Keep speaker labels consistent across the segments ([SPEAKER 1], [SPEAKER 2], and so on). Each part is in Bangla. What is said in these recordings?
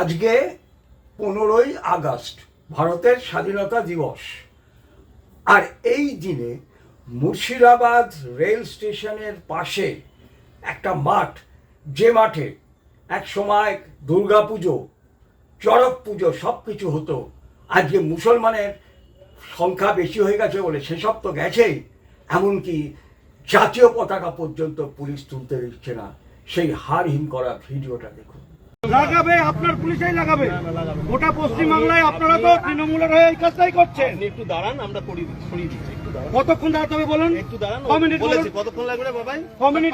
[SPEAKER 1] আজকে পনেরোই আগস্ট, ভারতের স্বাধীনতা দিবস। আর এই দিনে মুর্শিদাবাদ রেল স্টেশনের পাশে একটা মাঠ, যে মাঠে এক সময় দুর্গা পুজো, চড়ক পুজো সব কিছু হতো। আজকে মুসলমানের সংখ্যা বেশি হয়ে গেছে বলে সেসব তো গেছেই। এমনকি জাতীয় পতাকা পর্যন্ত পুলিশ তুলতে দিচ্ছে না। সেই হার হিম করা ভিডিওটা দেখুন।
[SPEAKER 2] লাগাবে, আপনার পুলিশই লাগাবে। গোটা পশ্চিমবাংলায় আপনারা তো তৃণমূলের হয়ে এই কাজটাই করছেন।
[SPEAKER 3] একটু দাঁড়ান, আমরা করি সরিয়ে দিচ্ছি।
[SPEAKER 2] কতক্ষণ দাঁড়াতে হবে বলুন? মিনিট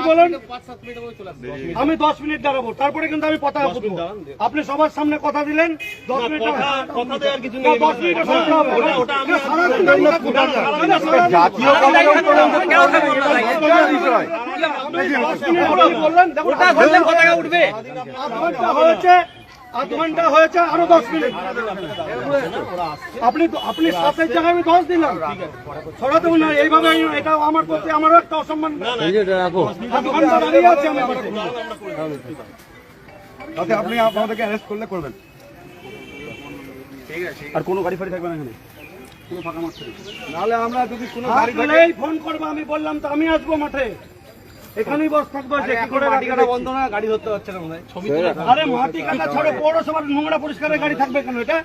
[SPEAKER 2] আমি দশ মিনিট দাঁড়াবো তারপরে কিন্তু আমি পুতবো
[SPEAKER 3] দাঁড়ান।
[SPEAKER 2] আপনি সবার সামনে কথা দিলেন দশ মিনিট
[SPEAKER 3] কথা- কথা
[SPEAKER 2] দশ মিনিটে বললেন হয়েছে। আধ ঘণ্টা হয়েছে আরও দশ মিনিট। আপনি আপনি সাতের জায়গায় আমি দশ দিলাম। না এইভাবে এটা আমার প্রতি আমারও একটা অসম্মান। আধ ঘণ্টা দাঁড়িয়ে আছে আমি
[SPEAKER 4] তাতে আপনি আমাদেরকে অ্যারেস্ট করলে করবেন। আর কোনো গাড়ি ফাড়ি থাকবে না এখানে? কোনো ফাঁকা মাঠ নাহলে আমরা যদি কোনো গাড়ি
[SPEAKER 2] ফোন করব আমি বললাম তো আমি আসব মাঠে। এখানেই বস থাকবে যে কি করে গাড়ি
[SPEAKER 3] কাটা বন্ধ না গাড়ি ধরতে হচ্ছে না মনে হয়। ছবি তুলে
[SPEAKER 2] আরে মাটি কাটা ছাড়ো পৌরসভার নোংরা পরিষ্কারের গাড়ি থাকবে কেন এটা?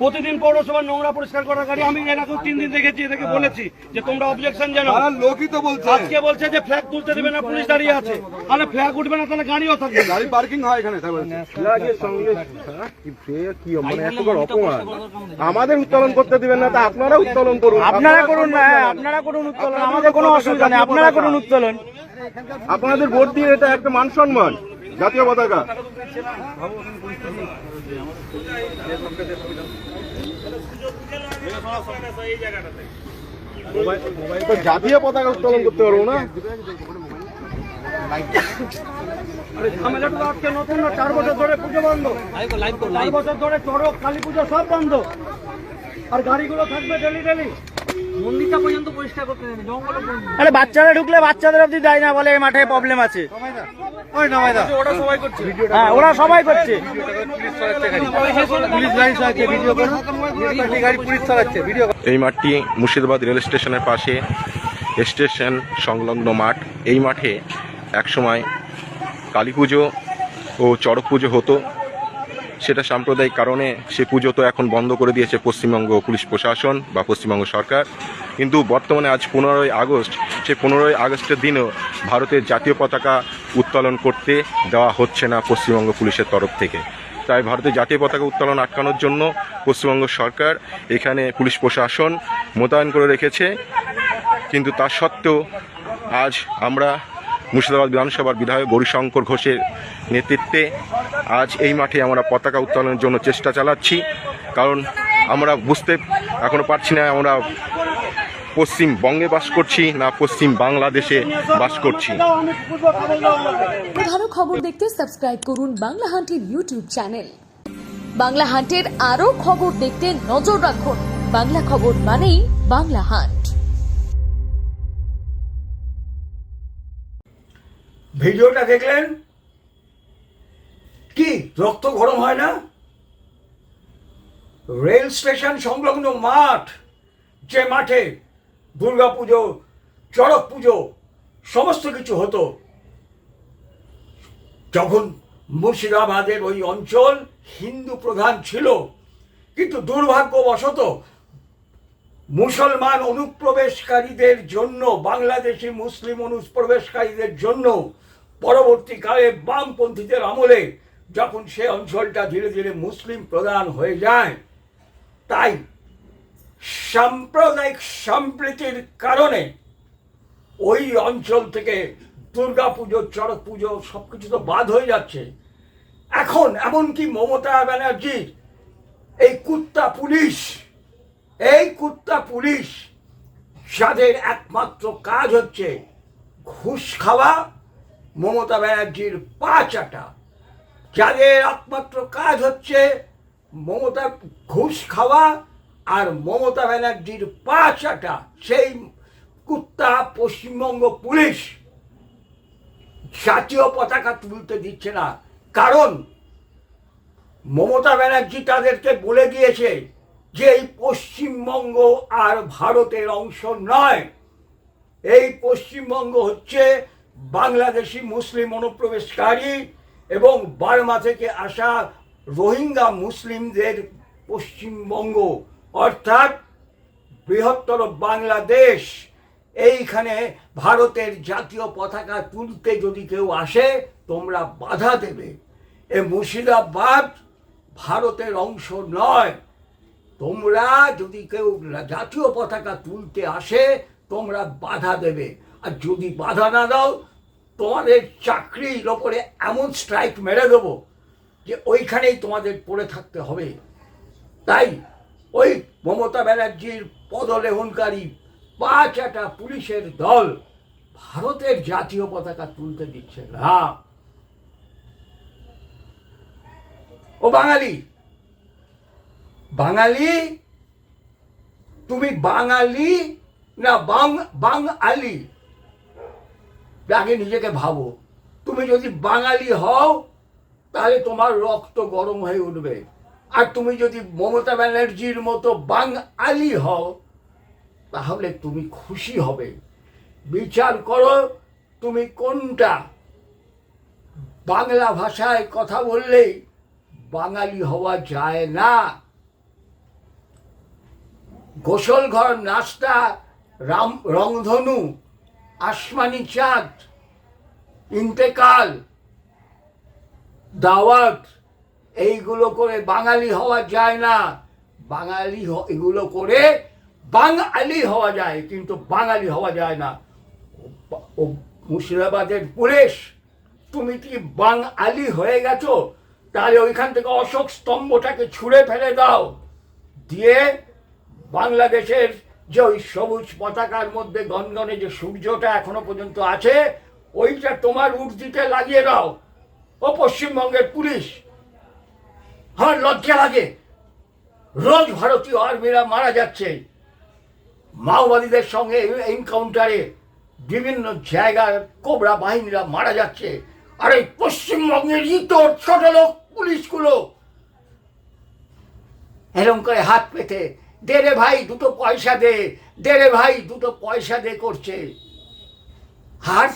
[SPEAKER 2] প্রতিদিন পৌরসভার নোংরা পরিষ্কার করার গাড়ি আমি এর আগেও তিন দিন দেখেছি এদেরকে বলেছি যে তোমরা অবজেকশন জানো
[SPEAKER 4] লোকই তো বলছে।
[SPEAKER 2] আজকে বলছে যে ফ্ল্যাগ তুলতে দেবে না পুলিশ দাঁড়িয়ে আছে। তাহলে ফ্ল্যাগ উঠবে না তাহলে গাড়িও থাকবে
[SPEAKER 4] গাড়ি পার্কিং হয় এখানে তাই বলছে মানে এত বড় অপমান। আমাদের উত্তোলন করতে দিবেন না তা আপনারা উত্তোলন করুন।
[SPEAKER 2] আপনারা করুন না হ্যাঁ, আপনারা করুন উত্তোলন আমাদের কোনো অসুবিধা নেই আপনারা করুন উত্তোলন।
[SPEAKER 4] আপনাদের ভোট দিয়ে এটা একটা মান সম্মান। জাতীয় পতাকা। তো জাতীয় পতাকা উত্তোলন করতে পারব না?
[SPEAKER 2] আরে ঝামেলাটা আজকে নতুন না চার বছর ধরে পুজো বন্ধ। চার বছর ধরে চড়ক কালী পুজো সব বন্ধ। আর গাড়িগুলো থাকবে ডেলি ডেলি
[SPEAKER 5] আরে বাচ্চারা ঢুকলে বাচ্চাদের অব্দি দেয় না বলে এই মাঠে প্রবলেম আছে।
[SPEAKER 2] ওটা সবাই করছে।
[SPEAKER 5] হ্যাঁ ওরা সবাই করছে।
[SPEAKER 4] ভিডিও
[SPEAKER 6] এই মাঠটি মুর্শিদাবাদ রেল স্টেশনের পাশে স্টেশন সংলগ্ন মাঠ। এই মাঠে একসময় কালী পুজো ও চড়ক পুজো হতো। সেটা সাম্প্রদায়িক কারণে সে পুজো তো এখন বন্ধ করে দিয়েছে পশ্চিমবঙ্গ পুলিশ প্রশাসন বা পশ্চিমবঙ্গ সরকার। কিন্তু বর্তমানে আজ পনেরোই আগস্ট, সে পনেরোই আগস্টের দিনও ভারতের জাতীয় পতাকা উত্তোলন করতে দেওয়া হচ্ছে না পশ্চিমবঙ্গ পুলিশের তরফ থেকে। তাই ভারতের জাতীয় পতাকা উত্তোলন আটকানোর জন্য পশ্চিমবঙ্গ সরকার এখানে পুলিশ প্রশাসন মোতায়েন করে রেখেছে। কিন্তু তা সত্ত্বেও আজ আমরা মুর্শিদাবাদ বিধানসভার বিধায়ক গৌরীশঙ্কর ঘোষের নেতৃত্বে আজ এই মাঠে আমরা পতাকা উত্তোলনের জন্য চেষ্টা চালাচ্ছি। কারণ আমরা বুঝতে এখনও পারছি না আমরা পশ্চিমবঙ্গে বাস করছি না পশ্চিম বাংলাদেশে বাস করছি।
[SPEAKER 7] ভালো খবর দেখতে সাবস্ক্রাইব করুন বাংলা হান্টের ইউটিউব চ্যানেল। বাংলা হান্টের আরও খবর দেখতে নজর রাখুন। বাংলা খবর মানেই বাংলা হান্ট।
[SPEAKER 1] ভিডিওটা দেখলেন? কি? রক্ত গরম হয় না? রেল স্টেশন সংলগ্ন মাঠ, যে মাঠে দুর্গা পুজো, চড়ক পুজো, সমস্ত কিছু হতো, যখন মুর্শিদাবাদের ওই অঞ্চল হিন্দু প্রধান ছিল, কিন্তু দুর্ভাগ্যবশত মুসলমান অনুপ্রবেশকারীদের জন্য, বাংলাদেশি মুসলিম অনুপ্রবেশকারীদের জন্য, পরবর্তীকালে বামপন্থীদের আমলে যখন সে অঞ্চলটা ধীরে ধীরে মুসলিম প্রধান হয়ে যায়, তাই সাম্প্রদায়িক সম্প্রীতির কারণে ওই অঞ্চল থেকে দুর্গা পুজো চড়ক পুজো সব কিছু তো বাদ হয়ে যাচ্ছে। এখন এমনকি মমতা ব্যানার্জির এই কুত্তা পুলিশ, এই কুত্তা পুলিশ যাদের একমাত্র কাজ হচ্ছে ঘুষ খাওয়া, মমতা ব্যানার্জির পা চাটা। যাদের একমাত্র কাজ হচ্ছে মমতা ঘুষ খাওয়া আর মমতা ব্যানার্জির পা চাটা, সেই কুত্তা পশ্চিমবঙ্গ পুলিশ। জাতীয় পতাকা তুলতে দিচ্ছে না। কারণ মমতা ব্যানার্জি তাদেরকে বলে দিয়েছে যে এই পশ্চিমবঙ্গ আর ভারতের অংশ নয়। এই পশ্চিমবঙ্গ হচ্ছে বাংলাদেশি মুসলিম অনুপ্রবেশকারী এবং বার্মা থেকে আসা রোহিঙ্গা মুসলিমদের পশ্চিমবঙ্গ, অর্থাৎ বৃহত্তর বাংলাদেশ, এইখানে ভারতের জাতীয় পতাকা তুলতে যদি কেউ আসে, তোমরা বাধা দেবে। এ মুর্শিদাবাদ ভারতের অংশ নয়। তোমরা যদি কেউ জাতীয় পতাকা তুলতে আসে, তোমরা বাধা দেবে। আর যদি বাধা না দাও তোমাদের চাকরির ওপরে এমন স্ট্রাইক মেরে দেবো যে ওইখানেই তোমাদের পড়ে থাকতে হবে। তাই ওই মমতা ব্যানার্জির পদলেহনকারী পাঁচ একটা পুলিশের দল ভারতের জাতীয় পতাকা তুলতে দিচ্ছে না। ও বাঙালি বাঙালি, তুমি বাঙালি না বাং, বাঙালি? আগে নিজেকে ভাবো। তুমি যদি বাঙালি হও, তাহলে তোমার রক্ত গরম হয়ে উঠবে। আর তুমি যদি মমতা ব্যানার্জির মতো বাঙালি হও, তাহলে তুমি খুশি হবে। বিচার করো তুমি কোনটা। বাংলা ভাষায় কথা বললেই বাঙালি হওয়া যায় না। গোসল ঘর নাস্তা রাম রংধনু আসমানি চাঁদ, ইন্তেকাল, দাওয়াত, এইগুলো করে বাঙালি হওয়া যায় না। বাঙালি এগুলো করে বাঙালি হওয়া যায়, কিন্তু বাঙালি হওয়া যায় না। ও মুর্শিদাবাদের পুলিশ, তুমি কি বাঙালি হয়ে গেছো? তাহলে ওইখান থেকে অশোক স্তম্ভটাকে ছুঁড়ে ফেলে দাও। দিয়ে বাংলাদেশের যে ওই সবুজ পতাকার মধ্যে গনগনে যে সূর্যটা এখনও পর্যন্ত আছে, ওইটা তোমার উর্দিতে লাগিয়ে দাও। ও পশ্চিমবঙ্গের পুলিশ, আমার লজ্জা লাগে। রোজ ভারতীয় আর্মিরা মারা যাচ্ছে। মাওবাদীদের সঙ্গে এনকাউন্টারে বিভিন্ন জায়গায় কোবরা বাহিনীরা মারা যাচ্ছে। আর এই পশ্চিমবঙ্গের ইতর ছোট লোক পুলিশগুলো এরম করে হাত পেতে দে রে ভাই, দুটো পয়সা দে। দে রে ভাই, দুটো পয়সা দে করছে। আর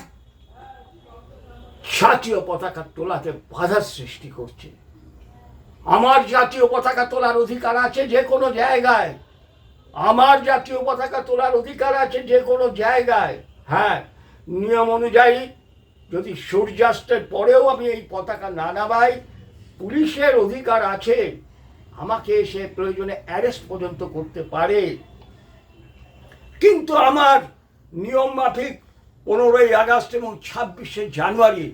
[SPEAKER 1] জাতীয় পতাকা তোলাতে বাধার সৃষ্টি করছে। আমার জাতীয় পতাকা তোলার অধিকার আছে যে কোনো জায়গায়। আমার জাতীয় পতাকা তোলার অধিকার আছে যে কোনো জায়গায়। হ্যাঁ নিয়ম অনুযায়ী যদি সূর্যাস্তের পরেও আমি এই পতাকা না নামাই, পুলিশের অধিকার আছে। আমাকে সে প্রয়োজনে অ্যারেস্ট পর্যন্ত করতে পারে। কিন্তু আমার নিয়ম মাফিক পনেরোই আগস্ট এবং ছাব্বিশে জানুয়ারি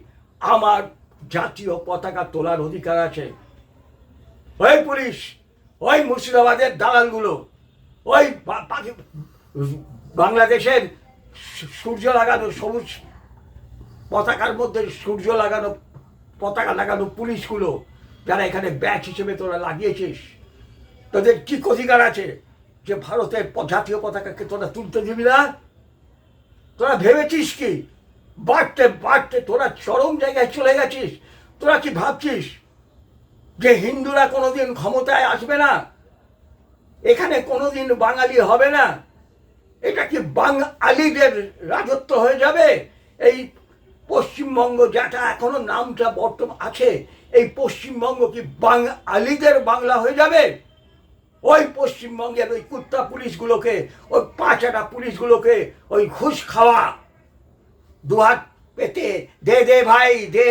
[SPEAKER 1] আমার জাতীয় পতাকা তোলার অধিকার আছে। ওই পুলিশ, ওই মুর্শিদাবাদের দালালগুলো, ওই বাংলাদেশের সূর্য লাগানো সবুজ পতাকার মধ্যে সূর্য লাগানো, পতাকা লাগানো পুলিশগুলো যারা এখানে ব্যাচ হিসেবে তোরা লাগিয়েছিস, তোদের কি অধিকার আছে যে ভারতের জাতীয় পতাকাকে তোরা তুলতে দিবি না? তোরা ভেবেছিস কি? বাড়তে বাড়তে তোরা চরম জায়গায় চলে গেছিস। তোরা কি ভাবছিস যে হিন্দুরা কোনোদিন ক্ষমতায় আসবে না? এখানে কোনোদিন বাঙালি হবে না? এটা কি বাঙালিদের রাজত্ব হয়ে যাবে? এই পশ্চিমবঙ্গ যেটা এখনও নামটা বর্তমান আছে এই পশ্চিমবঙ্গ কি বাঙালিদের বাংলা হয়ে যাবে। ওই পশ্চিমবঙ্গের ওই কুত্তা পুলিশগুলোকে, ওই পাঁচাটা পুলিশগুলোকে ওই ঘুষ খাওয়া। দুহাত পেতে দে দে ভাই, দে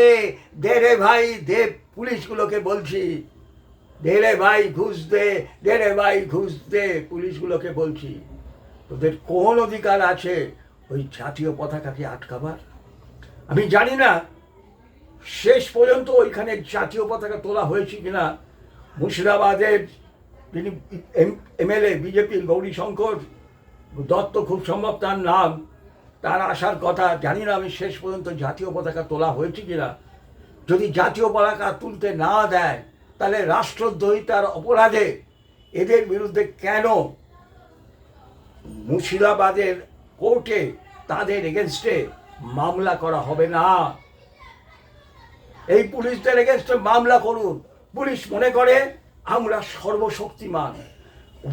[SPEAKER 1] দে রে ভাই, দে পুলিশগুলোকে বলছি। দে রে ভাই, ঘুষ দে দে রে ভাই, ঘুষ দে, পুলিশগুলোকে বলছি। তোদের কোন অধিকার আছে ওই জাতীয় পতাকাকে আটকাবার? আমি জানি না। শেষ পর্যন্ত ওইখানে জাতীয় পতাকা তোলা হয়েছে কিনা মুর্শিদাবাদের যিনি এমএলএ, বিজেপির গৌরীশঙ্কর দত্ত খুব সম্ভব তার নাম, তার আসার কথা জানি না আমি শেষ পর্যন্ত জাতীয় পতাকা তোলা হয়েছে কিনা। যদি জাতীয় পতাকা তুলতে না দেয়, তাহলে রাষ্ট্রদ্রোহিতার অপরাধে এদের বিরুদ্ধে কেন মুর্শিদাবাদের কোর্টে তাদের এগেনস্টে মামলা করা হবে না? এই পুলিশদের এগেনস্টে মামলা করুন। পুলিশ মনে করে, আমরা সর্বশক্তিমান।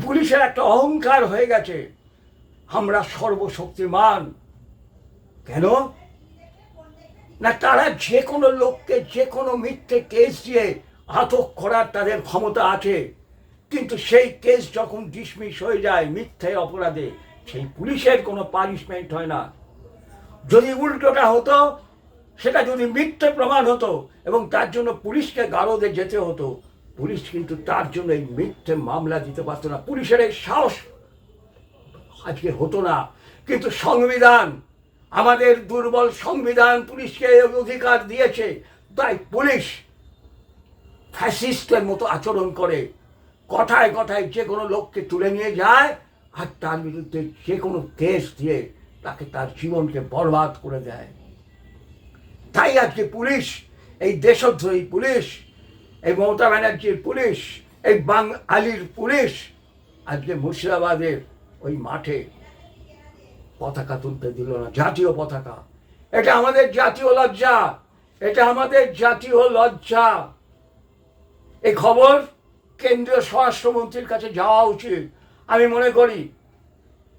[SPEAKER 1] পুলিশের একটা অহংকার হয়ে গেছে, আমরা সর্বশক্তিমান। কেন? না তারা যে কোনো লোককে যে কোনো মিথ্যে কেস দিয়ে আটক করার তাদের ক্ষমতা আছে। কিন্তু সেই কেস যখন ডিসমিস হয়ে যায় মিথ্যে অপরাধে, সেই পুলিশের কোনো পানিশমেন্ট হয় না। যদি উল্টোটা হতো সেটা যদি মিথ্যে প্রমাণ হতো এবং তার জন্য পুলিশকে গারদে যেতে হতো, পুলিশ কিন্তু তার জন্য এই মিথ্যে মামলা দিতে পারতো না। পুলিশের এই সাহস আজকে হতো না। কিন্তু সংবিধান, আমাদের দুর্বল সংবিধান পুলিশকে অধিকার দিয়েছে। তাই পুলিশ ফ্যাসিস্টের মতো আচরণ করে। কথায় কথায় যে কোনো লোককে তুলে নিয়ে যায় আর তার বিরুদ্ধে যে কোনো কেস দিয়ে তাকে তার জীবনকে বরবাদ করে দেয়। তাই আজকে পুলিশ, এই দেশদ্রোহী পুলিশ, এই মমতা ব্যানার্জির পুলিশ, এই বাঙালির পুলিশ আজকে মুর্শিদাবাদের ওই মাঠে পতাকা তুলতে দিল না, জাতীয় পতাকা। এটা আমাদের জাতীয় লজ্জা, এটা আমাদের জাতীয় লজ্জা। এই খবর কেন্দ্রীয় স্বরাষ্ট্রমন্ত্রীর কাছে যাওয়া উচিত। আমি মনে করি,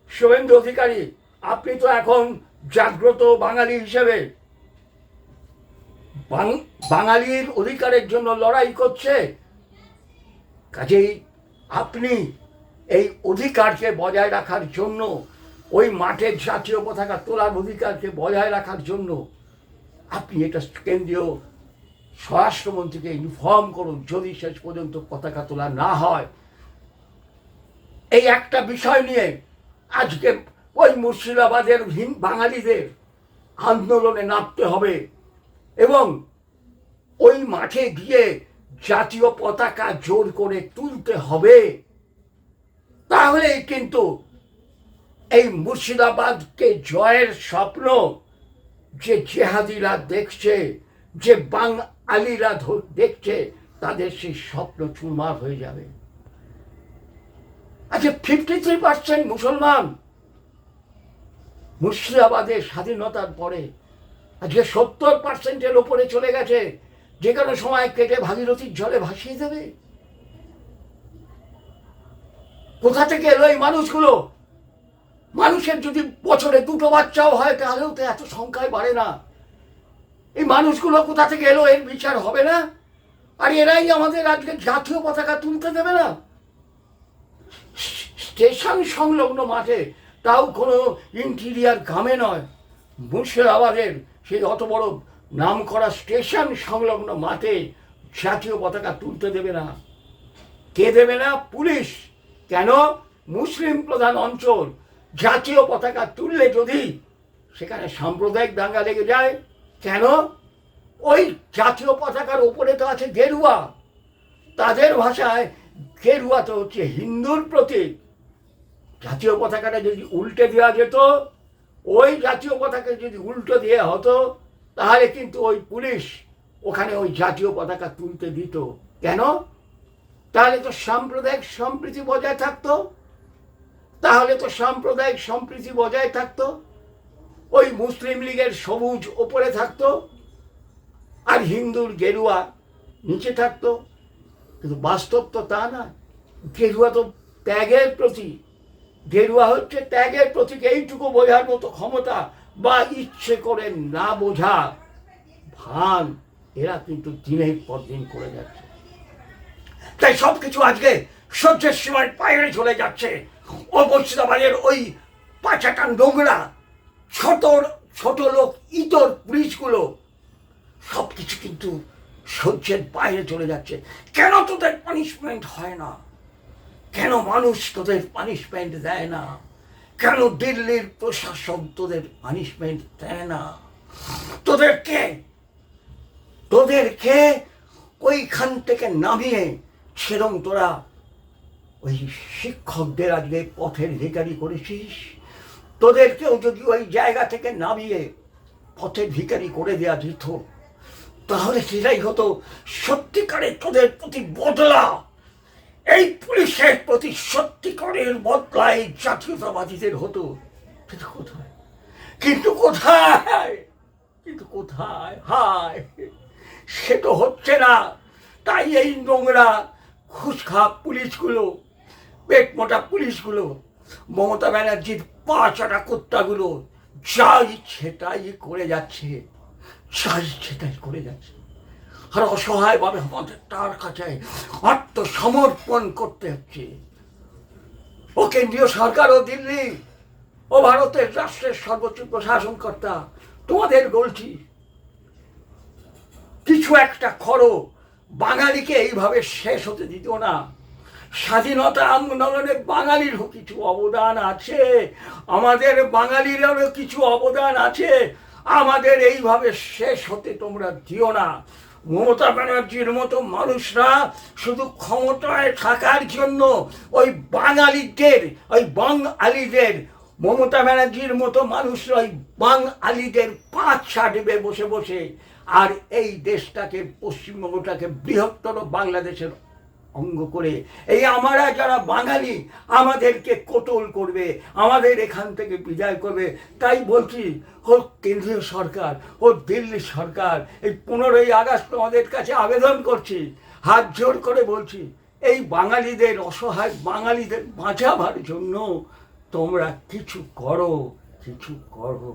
[SPEAKER 1] শুভেন্দু অধিকারী, আপনি তো এখন জাগ্রত বাঙালি হিসেবে বাং- বাঙালির অধিকারের জন্য লড়াই করছে। কাজেই আপনি এই অধিকারকে বজায় রাখার জন্য, ওই মাঠের জাতীয় পতাকা তোলার অধিকারকে বজায় রাখার জন্য আপনি এটা কেন্দ্রীয় স্বরাষ্ট্রমন্ত্রীকে ইনফর্ম করুন, যদি শেষ পর্যন্ত পতাকা তোলা না হয়। এই একটা বিষয় নিয়ে আজকে ওই মুর্শিদাবাদের বাঙালিদের আন্দোলনে নামতে হবে। এবং ওই মাঠে গিয়ে জাতীয় পতাকা জোর করে তুলতে হবে। তাহলে কিন্তু এই মুর্শিদাবাদকে জয়ের স্বপ্ন যে জেহাদিরা দেখছে, যে বাঙালিরা দেখছে, তাদের সেই স্বপ্ন চুরমার হয়ে যাবে। আচ্ছা ফিফটি থ্রি পার্সেন্ট মুসলমান মুর্শিদাবাদের স্বাধীনতার পরে আজকে সত্তর পার্সেন্টের ওপরে চলে গেছে। যে কোনো সময় কেটে ভাগীরথীর জলে ভাসিয়ে দেবে। কোথা থেকে এলো এই মানুষগুলো? মানুষের যদি বছরে দুটো বাচ্চাও হয়, তাহলেও তো এত সংখ্যায় বাড়ে না। এই মানুষগুলো কোথা থেকে এলো এর বিচার হবে না? আর এরাই আমাদের আজকে জাতীয় পতাকা তুলতে দেবে না। স্টেশন সংলগ্ন মাঠে তাও কোনো ইন্টিরিয়ার গ্রামে নয়। মুর্শিদাবাদের সেই অত বড় নাম করা স্টেশন সংলগ্ন মাঠে জাতীয় পতাকা তুলতে দেবে না। কে দেবে না? পুলিশ। কেন? মুসলিম প্রধান অঞ্চল। জাতীয় পতাকা তুললে যদি সেখানে সাম্প্রদায়িক দাঙ্গা লেগে যায়, কেন? ওই জাতীয় পতাকার ওপরে তো আছে গেরুয়া। তাদের ভাষায় গেরুয়া তো হচ্ছে হিন্দুর প্রতীক। জাতীয় পতাকাটা যদি উল্টে দেওয়া যেত ওই জাতীয় পতাকা যদি উল্টো দিয়ে হতো, তাহলে কিন্তু ওই পুলিশ ওখানে ওই জাতীয় পতাকা তুলতে দিত। কেন? তাহলে তো সাম্প্রদায়িক সম্প্রীতি বজায় থাকতো। তাহলে তো সাম্প্রদায়িক সম্প্রীতি বজায় থাকতো। ওই মুসলিম লীগের সবুজ ওপরে থাকতো আর হিন্দুর গেরুয়া নিচে থাকতো। কিন্তু বাস্তব তো তা না গেরুয়া তো ত্যাগের প্রতীক। গেরুয়া হচ্ছে ত্যাগের প্রতীক, এইটুকু বোঝার মতো ক্ষমতা বা ইচ্ছে করে না বোঝা ভান, এরা কিন্তু দিনের পর দিন করে যাচ্ছে। তাই সব কিছু আজকে সহ্যের সীমার বাইরে চলে যাচ্ছে। ও মুর্শিদাবাদের ওই পাঁচাটা নোংরা ছোট ছোট লোক, ইতর পুলিশগুলো সব কিছু কিন্তু সহ্যের বাইরে চলে যাচ্ছে। কেন তোদের পানিশমেন্ট হয় না? কেন মানুষ তোদের পানিশমেন্ট দেয় না? কেন দিল্লির প্রশাসন তোদের পানিশমেন্ট দেয় না? তোদেরকে তোদেরকে ওইখান থেকে নামিয়ে সেরম তোরা ওই শিক্ষকদের আজকে পথের ভিকারি করেছিস? তোদেরকেও যদি ওই জায়গা থেকে নামিয়ে পথের ভিকারি করে দেওয়া যেত, তাহলে সেটাই হতো সত্যিকারে তোদের প্রতি বদলা। এই পুলিশের প্রতি সত্যিকারের বদলায় জাতীয়তাবাদীদের হতো। কিন্তু কোথায়? কিন্তু কোথায়? কিন্তু কোথায়? হায়! সে তো হচ্ছে না। তাই এই নোংরা খুচখা পুলিশগুলো পেট মোটা পুলিশগুলো, মমতা ব্যানার্জির পা চাটা কুত্তাগুলো যা ইচ্ছে তাই করে যাচ্ছে যা ইচ্ছে তাই করে যাচ্ছে। আর অসহায়ভাবে আমাদের তার কাছে আত্মসমর্পণ করতে হচ্ছে। ও কেন্দ্রীয় সরকার ও দিল্লি ও ভারতের রাষ্ট্রের সর্বোচ্চ প্রশাসন কর্তা তোমাদের বলছি, কিছু একটা করো। বাঙালিকে এইভাবে শেষ হতে দিত না। স্বাধীনতা আন্দোলনে বাঙালিরও কিছু অবদান আছে। আমাদের বাঙালিরও কিছু অবদান আছে। আমাদের এইভাবে শেষ হতে তোমরা দিও না। মমতা ব্যানার্জির মতো মানুষরা শুধু ক্ষমতায় থাকার জন্য ওই বাঙালিদের ওই বাঙালিদের, মমতা ব্যানার্জির মতো মানুষরা ওই বাঙালিদের পাঁচ ছাড়বে বসে বসে। আর এই দেশটাকে, পশ্চিমবঙ্গটাকে বৃহত্তর বাংলাদেশের অঙ্গ করে, এই আমরা যারা বাঙালি, আমাদেরকে কোতল করবে, আমাদের এখান থেকে বিদায় করবে। তাই বলছি ও কেন্দ্রীয় সরকার ও দিল্লি সরকার, এই পনেরোই আগস্ট আমাদের কাছে আবেদন করছি, হাত জোর করে বলছি, এই বাঙালিদের, অসহায় বাঙালিদের বাঁচাবার জন্য তোমরা কিছু করো কিছু করো।